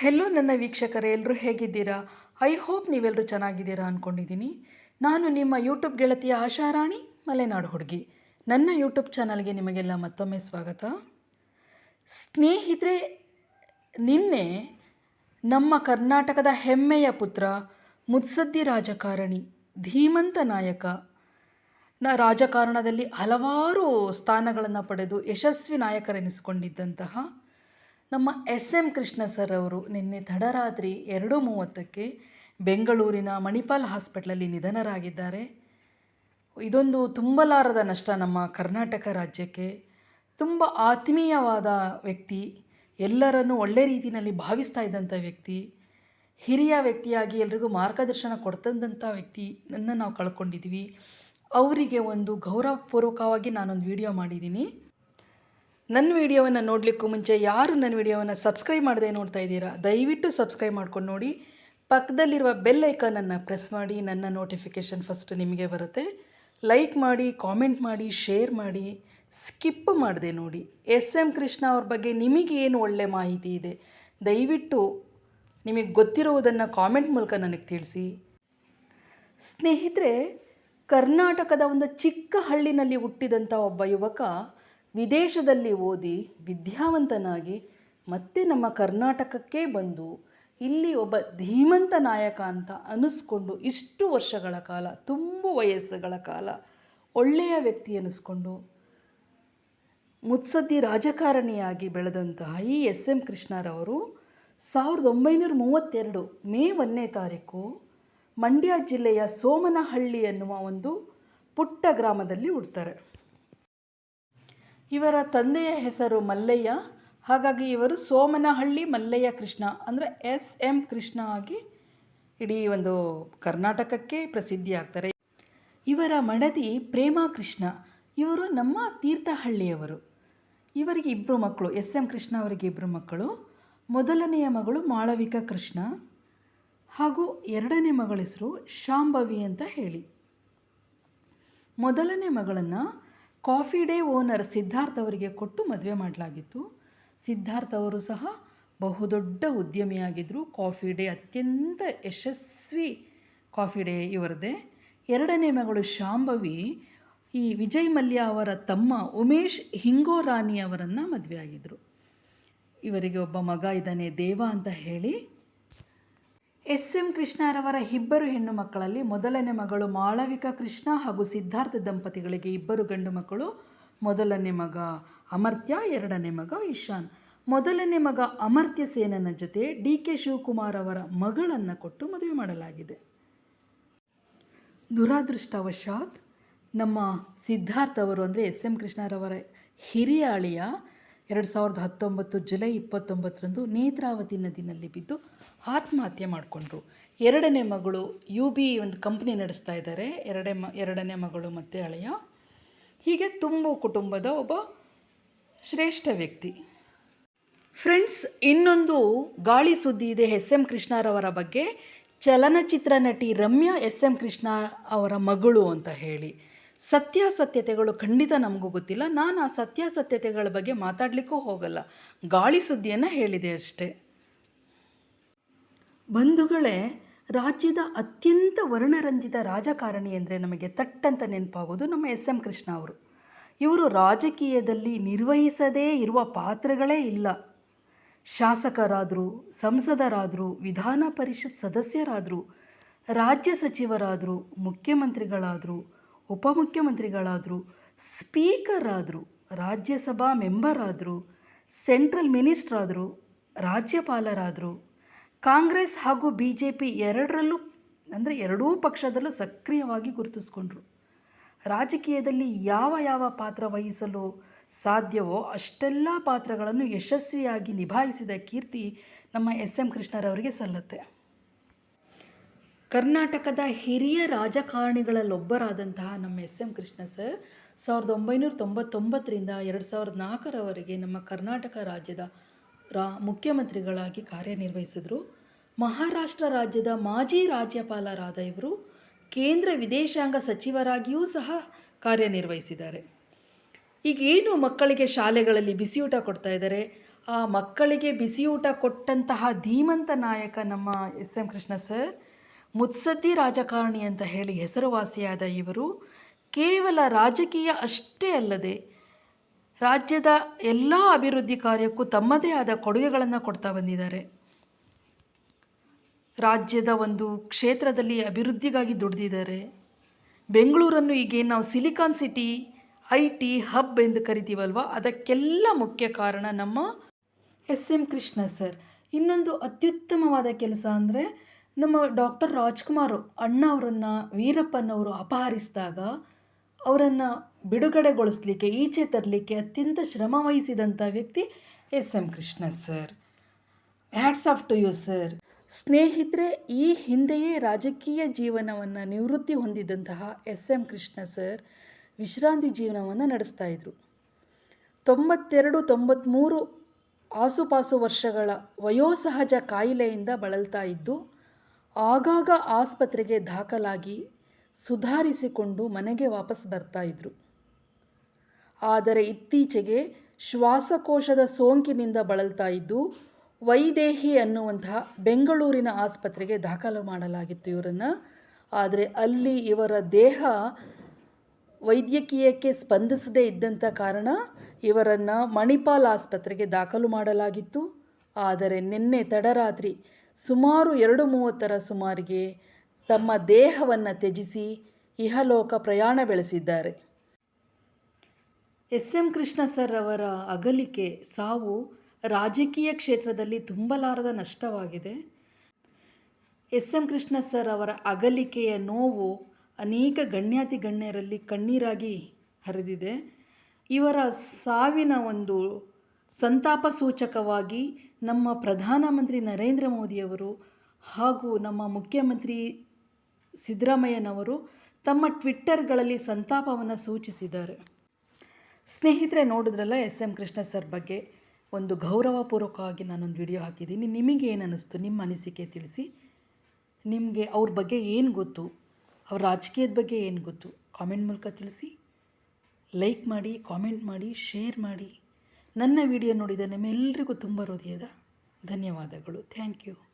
Hello ನನ್ನ ವೀಕ್ಷಕರೇ ಎಲ್ಲರೂ ಹೇಗಿದ್ದೀರಾ? ಐ ಹೋಪ್ ನೀವೆಲ್ಲರೂ ಚೆನ್ನಾಗಿದ್ದೀರಾ ಅಂದ್ಕೊಂಡಿದ್ದೀನಿ ನಾನು ನಿಮ್ಮ ಯೂಟ್ಯೂಬ್ ಗೆಳತಿಯ ಆಶಾರಾಣಿ ಮಲೆನಾಡು ಹುಡುಗಿ. ನನ್ನ ಯೂಟ್ಯೂಬ್ ಚಾನಲ್ಗೆ ನಿಮಗೆಲ್ಲ ಮತ್ತೊಮ್ಮೆ ಸ್ವಾಗತ. ಸ್ನೇಹಿತರೆ, ನಿನ್ನೆ ನಮ್ಮ ಕರ್ನಾಟಕದ ಹೆಮ್ಮೆಯ ಪುತ್ರ, ಮುತ್ಸದ್ದಿ ರಾಜಕಾರಣಿ, ಧೀಮಂತ ನಾಯಕ, ನ ರಾಜಕಾರಣದಲ್ಲಿ ಹಲವಾರು ಸ್ಥಾನಗಳನ್ನು ಪಡೆದು ಯಶಸ್ವಿ ನಾಯಕರೆನಿಸಿಕೊಂಡಿದ್ದಂತಹ ನಮ್ಮ ಎಸ್ ಎಂ ಕೃಷ್ಣ ಸರ್ ಅವರು ನಿನ್ನೆ ತಡರಾತ್ರಿ ಎರಡು ಮೂವತ್ತಕ್ಕೆ ಬೆಂಗಳೂರಿನ ಮಣಿಪಾಲ್ ಹಾಸ್ಪಿಟ್ಲಲ್ಲಿ ನಿಧನರಾಗಿದ್ದಾರೆ. ಇದೊಂದು ತುಂಬಲಾರದ ನಷ್ಟ ನಮ್ಮ ಕರ್ನಾಟಕ ರಾಜ್ಯಕ್ಕೆ. ತುಂಬ ಆತ್ಮೀಯವಾದ ವ್ಯಕ್ತಿ, ಎಲ್ಲರನ್ನು ಒಳ್ಳೆ ರೀತಿಯಲ್ಲಿ ಭಾವಿಸ್ತಾ ಇದ್ದಂಥ ವ್ಯಕ್ತಿ, ಹಿರಿಯ ವ್ಯಕ್ತಿಯಾಗಿ ಎಲ್ರಿಗೂ ಮಾರ್ಗದರ್ಶನ ಕೊಡ್ತಂದಂಥ ವ್ಯಕ್ತಿ ನನ್ನ ನಾವು ಕಳ್ಕೊಂಡಿದ್ವಿ ಅವರಿಗೆ ಒಂದು ಗೌರವಪೂರ್ವಕವಾಗಿ ನಾನೊಂದು ವಿಡಿಯೋ ಮಾಡಿದ್ದೀನಿ. ನನ್ನ ವಿಡಿಯೋವನ್ನು ನೋಡಲಿಕ್ಕೂ ಮುಂಚೆ ಯಾರು ನನ್ನ ವಿಡಿಯೋವನ್ನು ಸಬ್ಸ್ಕ್ರೈಬ್ ಮಾಡದೆ ನೋಡ್ತಾ ಇದ್ದೀರಾ, ದಯವಿಟ್ಟು ಸಬ್ಸ್ಕ್ರೈಬ್ ಮಾಡ್ಕೊಂಡು ನೋಡಿ. ಪಕ್ಕದಲ್ಲಿರುವ ಬೆಲ್ ಐಕಾನನ್ನು ಪ್ರೆಸ್ ಮಾಡಿ, ನನ್ನ ನೋಟಿಫಿಕೇಷನ್ ಫಸ್ಟ್ ನಿಮಗೆ ಬರುತ್ತೆ. ಲೈಕ್ ಮಾಡಿ, ಕಾಮೆಂಟ್ ಮಾಡಿ, ಶೇರ್ ಮಾಡಿ, ಸ್ಕಿಪ್ ಮಾಡಿದೆ ನೋಡಿ. ಎಸ್ ಎಂ ಕೃಷ್ಣ ಅವ್ರ ಬಗ್ಗೆ ನಿಮಗೇನು ಒಳ್ಳೆ ಮಾಹಿತಿ ಇದೆ, ದಯವಿಟ್ಟು ನಿಮಗೆ ಗೊತ್ತಿರುವುದನ್ನು ಕಾಮೆಂಟ್ ಮೂಲಕ ನನಗೆ ತಿಳಿಸಿ. ಸ್ನೇಹಿತರೆ, ಕರ್ನಾಟಕದ ಒಂದು ಚಿಕ್ಕ ಹಳ್ಳಿನಲ್ಲಿ ಹುಟ್ಟಿದಂಥ ಒಬ್ಬ ಯುವಕ ವಿದೇಶದಲ್ಲಿ ಓದಿ ವಿದ್ಯಾವಂತನಾಗಿ ಮತ್ತೆ ನಮ್ಮ ಕರ್ನಾಟಕಕ್ಕೆ ಬಂದು ಇಲ್ಲಿ ಒಬ್ಬ ಧೀಮಂತ ನಾಯಕ ಅಂತ ಅನಿಸ್ಕೊಂಡು ಇಷ್ಟು ವರ್ಷಗಳ ಕಾಲ, ತುಂಬ ವಯಸ್ಸುಗಳ ಕಾಲ ಒಳ್ಳೆಯ ವ್ಯಕ್ತಿ ಅನಿಸ್ಕೊಂಡು ಮುತ್ಸದ್ದಿ ರಾಜಕಾರಣಿಯಾಗಿ ಬೆಳೆದಂತಹ ಈ ಎಸ್ ಎಂ ಕೃಷ್ಣರವರು ಸಾವಿರದ ಒಂಬೈನೂರ ಮೂವತ್ತೆರಡು ಮೇ ಒಂದನೇ ತಾರೀಕು ಮಂಡ್ಯ ಜಿಲ್ಲೆಯ ಸೋಮನಹಳ್ಳಿ ಎನ್ನುವ ಒಂದು ಪುಟ್ಟ ಗ್ರಾಮದಲ್ಲಿ ಹುಡ್ತಾರೆ. ಇವರ ತಂದೆಯ ಹೆಸರು ಮಲ್ಲಯ್ಯ, ಹಾಗಾಗಿ ಇವರು ಸೋಮನಹಳ್ಳಿ ಮಲ್ಲಯ್ಯ ಕೃಷ್ಣ, ಅಂದರೆ ಎಸ್ ಎಂ ಕೃಷ್ಣ ಆಗಿ ಇಡೀ ಒಂದು ಕರ್ನಾಟಕಕ್ಕೆ ಪ್ರಸಿದ್ಧಿಯಾಗ್ತಾರೆ ಇವರ ಮಡದಿ ಪ್ರೇಮಾ ಕೃಷ್ಣ, ಇವರು ನಮ್ಮ ತೀರ್ಥಹಳ್ಳಿಯವರು. ಇವರಿಗೆ ಇಬ್ಬರು ಮಕ್ಕಳು, ಎಸ್ ಎಂ ಕೃಷ್ಣ ಅವರಿಗೆ ಇಬ್ಬರು ಮಕ್ಕಳು, ಮೊದಲನೆಯ ಮಗಳು ಮಾಳವಿಕಾ ಕೃಷ್ಣ, ಹಾಗೂ ಎರಡನೇ ಮಗಳ ಹೆಸರು ಶಾಂಭವಿ ಅಂತ ಹೇಳಿ. ಮೊದಲನೇ ಮಗಳನ್ನು ಕಾಫಿ ಡೇ ಓನರ್ ಸಿದ್ಧಾರ್ಥ್ ಅವರಿಗೆ ಕೊಟ್ಟು ಮದುವೆ ಮಾಡಲಾಗಿತ್ತು. ಸಿದ್ಧಾರ್ಥ್ ಅವರು ಸಹ ಬಹುದೊಡ್ಡ ಉದ್ಯಮಿಯಾಗಿದ್ದರು ಕಾಫಿ ಡೇ ಅತ್ಯಂತ ಯಶಸ್ವಿ ಕಾಫಿ ಡೇ ಇವರದೇ. ಎರಡನೇ ಮಗಳು ಶಾಂಭವಿ, ಈ ವಿಜಯ್ ಮಲ್ಯ ಅವರ ತಮ್ಮ ಉಮೇಶ್ ಹಿಂಗೋರಾನಿ ಅವರನ್ನು ಮದುವೆ ಆಗಿದ್ದರು ಇವರಿಗೆ ಒಬ್ಬ ಮಗ ಇದ್ದಾನೆ ದೇವ ಅಂತ ಹೇಳಿ ಎಸ್ ಎಂ ಕೃಷ್ಣರವರ ಇಬ್ಬರು ಹೆಣ್ಣು ಮಕ್ಕಳಲ್ಲಿ ಮೊದಲನೇ ಮಗಳು ಮಾಳವಿಕಾ ಕೃಷ್ಣ ಹಾಗೂ ಸಿದ್ಧಾರ್ಥ ದಂಪತಿಗಳಿಗೆ ಇಬ್ಬರು ಗಂಡು ಮಕ್ಕಳು, ಮೊದಲನೇ ಮಗ ಅಮರ್ತ್ಯ, ಎರಡನೇ ಮಗ ಇಶಾನ್ ಮೊದಲನೇ ಮಗ ಅಮರ್ತ್ಯ ಸೇನನ ಜೊತೆ ಡಿ ಕೆ ಶಿವಕುಮಾರ್ ಅವರ ಮಗಳನ್ನು ಕೊಟ್ಟು ಮದುವೆ ಮಾಡಲಾಗಿದೆ. ದುರಾದೃಷ್ಟವಶಾತ್ ನಮ್ಮ ಸಿದ್ಧಾರ್ಥ್ ಅವರು ಅಂದರೆ ಎಸ್ ಎಂ ಕೃಷ್ಣರವರ ಹಿರಿಯ ಅಳಿಯ ಎರಡು ಸಾವಿರದ ಹತ್ತೊಂಬತ್ತು ಜುಲೈ ಇಪ್ಪತ್ತೊಂಬತ್ತರಂದು ನೇತ್ರಾವತಿ ನದಿನಲ್ಲಿ ಬಿದ್ದು ಆತ್ಮಹತ್ಯೆ ಮಾಡಿಕೊಂಡ್ರು. ಎರಡನೇ ಮಗಳು ಯು ಬಿ ಒಂದು ಕಂಪ್ನಿ ನಡೆಸ್ತಾ ಇದ್ದಾರೆ. ಎರಡೇ ಮ, ಎರಡನೇ ಮಗಳು ಮತ್ತು ಅಳೆಯ ಹೀಗೆ ತುಂಬು ಕುಟುಂಬದ ಒಬ್ಬ ಶ್ರೇಷ್ಠ ವ್ಯಕ್ತಿ. ಫ್ರೆಂಡ್ಸ್, ಇನ್ನೊಂದು ಗಾಳಿ ಸುದ್ದಿ ಇದೆ ಎಸ್ ಎಂ ಕೃಷ್ಣರವರ ಬಗ್ಗೆ. ಚಲನಚಿತ್ರ ನಟಿ ರಮ್ಯಾ ಎಸ್ ಎಂ ಕೃಷ್ಣ ಅವರ ಮಗಳು ಅಂತ ಹೇಳಿ. ಸತ್ಯಾಸತ್ಯತೆಗಳು ಖಂಡಿತ ನಮಗೂ ಗೊತ್ತಿಲ್ಲ. ನಾನು ಆ ಸತ್ಯಾಸತ್ಯತೆಗಳ ಬಗ್ಗೆ ಮಾತಾಡಲಿಕ್ಕೂ ಹೋಗಲ್ಲ. ಗಾಳಿ ಸುದ್ದಿಯನ್ನು ಹೇಳಿದೆ ಅಷ್ಟೇ. ಬಂಧುಗಳೇ, ರಾಜ್ಯದ ಅತ್ಯಂತ ವರ್ಣರಂಜಿತ ರಾಜಕಾರಣಿ ಅಂದರೆ ನಮಗೆ ತಟ್ಟಂತ ನೆನಪಾಗೋದು ನಮ್ಮ ಎಸ್ ಎಂ ಕೃಷ್ಣ ಅವರು. ಇವರು ರಾಜಕೀಯದಲ್ಲಿ ನಿರ್ವಹಿಸದೇ ಇರುವ ಪಾತ್ರಗಳೇ ಇಲ್ಲ. ಶಾಸಕರಾದರೂ, ಸಂಸದರಾದರೂ, ವಿಧಾನ ಪರಿಷತ್ ಸದಸ್ಯರಾದರೂ, ರಾಜ್ಯ ಸಚಿವರಾದರೂ, ಮುಖ್ಯಮಂತ್ರಿಗಳಾದರು ಉಪಮುಖ್ಯಮಂತ್ರಿಗಳಾದರು ಸ್ಪೀಕರ್ ಆದರು ರಾಜ್ಯಸಭಾ ಮೆಂಬರ್ ಆದರು ಸೆಂಟ್ರಲ್ ಮಿನಿಸ್ಟರ್ ಆದರು ರಾಜ್ಯಪಾಲರಾದರು, ಕಾಂಗ್ರೆಸ್ ಹಾಗೂ ಬಿ ಜೆ ಪಿ ಎರಡರಲ್ಲೂ, ಅಂದರೆ ಎರಡೂ ಪಕ್ಷದಲ್ಲೂ ಸಕ್ರಿಯವಾಗಿ ಗುರುತಿಸ್ಕೊಂಡ್ರು. ರಾಜಕೀಯದಲ್ಲಿ ಯಾವ ಯಾವ ಪಾತ್ರ ವಹಿಸಲು ಸಾಧ್ಯವೋ ಅಷ್ಟೆಲ್ಲ ಪಾತ್ರಗಳನ್ನು ಯಶಸ್ವಿಯಾಗಿ ನಿಭಾಯಿಸಿದ ಕೀರ್ತಿ ನಮ್ಮ ಎಸ್ ಎಂ ಕೃಷ್ಣರವರಿಗೆ ಸಲ್ಲುತ್ತೆ. ಕರ್ನಾಟಕದ ಹಿರಿಯ ರಾಜಕಾರಣಿಗಳಲ್ಲೊಬ್ಬರಾದಂತಹ ನಮ್ಮ ಎಸ್ ಎಂ ಕೃಷ್ಣ ಸರ್, ಸಾವಿರದ ಒಂಬೈನೂರ ತೊಂಬತ್ತೊಂಬತ್ತರಿಂದ ಎರಡು ಸಾವಿರದ ನಾಲ್ಕರವರೆಗೆ ನಮ್ಮ ಕರ್ನಾಟಕ ರಾಜ್ಯದ ರಾ, ಮುಖ್ಯಮಂತ್ರಿಗಳಾಗಿ ಕಾರ್ಯನಿರ್ವಹಿಸಿದರು. ಮಹಾರಾಷ್ಟ್ರ ರಾಜ್ಯದ ಮಾಜಿ ರಾಜ್ಯಪಾಲರಾದ ಇವರು, ಕೇಂದ್ರ ವಿದೇಶಾಂಗ ಸಚಿವರಾಗಿಯೂ ಸಹ ಕಾರ್ಯನಿರ್ವಹಿಸಿದ್ದಾರೆ. ಈಗೇನು ಮಕ್ಕಳಿಗೆ ಶಾಲೆಗಳಲ್ಲಿ ಬಿಸಿಯೂಟ ಕೊಡ್ತಾ ಇದ್ದಾರೆ? ಆ ಮಕ್ಕಳಿಗೆ ಬಿಸಿಯೂಟ ಕೊಟ್ಟಂತಹ ಧೀಮಂತ ನಾಯಕ ನಮ್ಮ ಎಸ್ ಎಂ ಕೃಷ್ಣ ಸರ್ ಮುತ್ಸದ್ದಿ ರಾಜಕಾರಣಿ ಅಂತ ಹೇಳಿ ಹೆಸರುವಾಸಿಯಾದ ಇವರು ಕೇವಲ ರಾಜಕೀಯ ಅಷ್ಟೇ ಅಲ್ಲದೆ ರಾಜ್ಯದ ಎಲ್ಲ ಅಭಿವೃದ್ಧಿ ಕಾರ್ಯಕ್ಕೂ ತಮ್ಮದೇ ಆದ ಕೊಡುಗೆಗಳನ್ನು ಕೊಡ್ತಾ ಬಂದಿದ್ದಾರೆ. ರಾಜ್ಯದ ಒಂದು ಕ್ಷೇತ್ರದಲ್ಲಿ ಅಭಿವೃದ್ಧಿಗಾಗಿ ದುಡಿದಿದ್ದಾರೆ. ಬೆಂಗಳೂರನ್ನು ಈಗೇನು ನಾವು silicon city, I T hub ಎಂದು ಕರಿತೀವಲ್ವ? ಅದಕ್ಕೆಲ್ಲ ಮುಖ್ಯ ಕಾರಣ ನಮ್ಮ ಎಸ್ ಎಂ ಕೃಷ್ಣ ಸರ್. ಇನ್ನೊಂದು ಅತ್ಯುತ್ತಮವಾದ ಕೆಲಸ ಅಂದರೆ ನಮ್ಮ ಡಾಕ್ಟರ್ ರಾಜ್ಕುಮಾರ್ ಅಣ್ಣ ಅವರನ್ನು ವೀರಪ್ಪನವರು ಅಪಹರಿಸಿದಾಗ ಅವರನ್ನು ಬಿಡುಗಡೆಗೊಳಿಸ್ಲಿಕ್ಕೆ, ಈಚೆ ತರಲಿಕ್ಕೆ ಅತ್ಯಂತ ಶ್ರಮ ವಹಿಸಿದಂಥ ವ್ಯಕ್ತಿ S M Krishna sir. Hats off to you sir. ಸ್ನೇಹಿತರೆ, ಈ ಹಿಂದೆಯೇ ರಾಜಕೀಯ ಜೀವನವನ್ನು ನಿವೃತ್ತಿ ಹೊಂದಿದಂತಹ ಎಸ್ ಎಂ ಕೃಷ್ಣ ಸರ್ ವಿಶ್ರಾಂತಿ ಜೀವನವನ್ನು ನಡೆಸ್ತಾ ಇದ್ರು. ತೊಂಬತ್ತೆರಡು ತೊಂಬತ್ತ್ಮೂರು ಆಸುಪಾಸು ವರ್ಷಗಳ ವಯೋಸಹಜ ಕಾಯಿಲೆಯಿಂದ ಬಳಲ್ತಾ ಇದ್ದು ಆಗಾಗ ಆಸ್ಪತ್ರೆಗೆ ದಾಖಲಾಗಿ ಸುಧಾರಿಸಿಕೊಂಡು ಮನೆಗೆ ವಾಪಸ್ ಬರ್ತಾ ಇದ್ರು. ಆದರೆ ಇತ್ತೀಚೆಗೆ ಶ್ವಾಸಕೋಶದ ಸೋಂಕಿನಿಂದ ಬಳಲ್ತಾ ಇದ್ದು ವೈದೇಹಿ ಅನ್ನುವಂತಹ ಬೆಂಗಳೂರಿನ ಆಸ್ಪತ್ರೆಗೆ ದಾಖಲು ಮಾಡಲಾಗಿತ್ತು ಇವರನ್ನು. ಆದರೆ ಅಲ್ಲಿ ಇವರ ದೇಹ ವೈದ್ಯಕೀಯಕ್ಕೆ ಸ್ಪಂದಿಸದೇ ಇದ್ದಂಥ ಕಾರಣ ಇವರನ್ನು ಮಣಿಪಾಲ್ ಆಸ್ಪತ್ರೆಗೆ ದಾಖಲು ಮಾಡಲಾಗಿತ್ತು. ಆದರೆ ನಿನ್ನೆ ತಡರಾತ್ರಿ ಸುಮಾರು ಎರಡು ಮೂವತ್ತರ ಸುಮಾರಿಗೆ ತಮ್ಮ ದೇಹವನ್ನು ತ್ಯಜಿಸಿ ಇಹಲೋಕ ಪ್ರಯಾಣ ಬೆಳೆಸಿದ್ದಾರೆ. ಎಸ್ ಎಂ ಕೃಷ್ಣ ಸರ್ ಅವರ ಅಗಲಿಕೆ ಸಾವು ರಾಜಕೀಯ ಕ್ಷೇತ್ರದಲ್ಲಿ ತುಂಬಲಾರದ ನಷ್ಟವಾಗಿದೆ. ಎಸ್ ಎಂ ಕೃಷ್ಣ ಸರ್ ಅವರ ಅಗಲಿಕೆಯ ನೋವು ಅನೇಕ ಗಣ್ಯಾತಿ ಗಣ್ಯರಲ್ಲಿ ಕಣ್ಣೀರಾಗಿ ಹರಿದಿದೆ. ಇವರ ಸಾವಿನ ಒಂದು ಸಂತಾಪ ಸೂಚಕವಾಗಿ ನಮ್ಮ ಪ್ರಧಾನಮಂತ್ರಿ ನರೇಂದ್ರ ಮೋದಿಯವರು ಹಾಗೂ ನಮ್ಮ ಮುಖ್ಯಮಂತ್ರಿ ಸಿದ್ದರಾಮಯ್ಯನವರು ತಮ್ಮ ಟ್ವಿಟ್ಟರ್ಗಳಲ್ಲಿ ಸಂತಾಪವನ್ನು ಸೂಚಿಸಿದ್ದಾರೆ. ಸ್ನೇಹಿತರೆ, ನೋಡಿದ್ರಲ್ಲ ಎಸ್ ಎಂ ಕೃಷ್ಣ ಸರ್ ಬಗ್ಗೆ? ಒಂದು ಗೌರವಪೂರ್ವಕವಾಗಿ ನಾನೊಂದು ವಿಡಿಯೋ ಹಾಕಿದ್ದೀನಿ. ನಿಮಗೆ ಏನು ಅನ್ನಿಸ್ತು ನಿಮ್ಮ ಅನಿಸಿಕೆ ತಿಳಿಸಿ. ನಿಮಗೆ ಅವ್ರ ಬಗ್ಗೆ ಏನು ಗೊತ್ತು? ಅವ್ರ ರಾಜಕೀಯದ ಬಗ್ಗೆ ಏನು ಗೊತ್ತು? ಕಾಮೆಂಟ್ ಮೂಲಕ ತಿಳಿಸಿ. ಲೈಕ್ ಮಾಡಿ, ಕಾಮೆಂಟ್ ಮಾಡಿ, ಶೇರ್ ಮಾಡಿ. ನನ್ನ ವಿಡಿಯೋ ನೋಡಿದ ನಿಮ್ಮೆಲ್ಲರಿಗೂ ತುಂಬ ಹೃದಯದ ಧನ್ಯವಾದಗಳು. Thank you.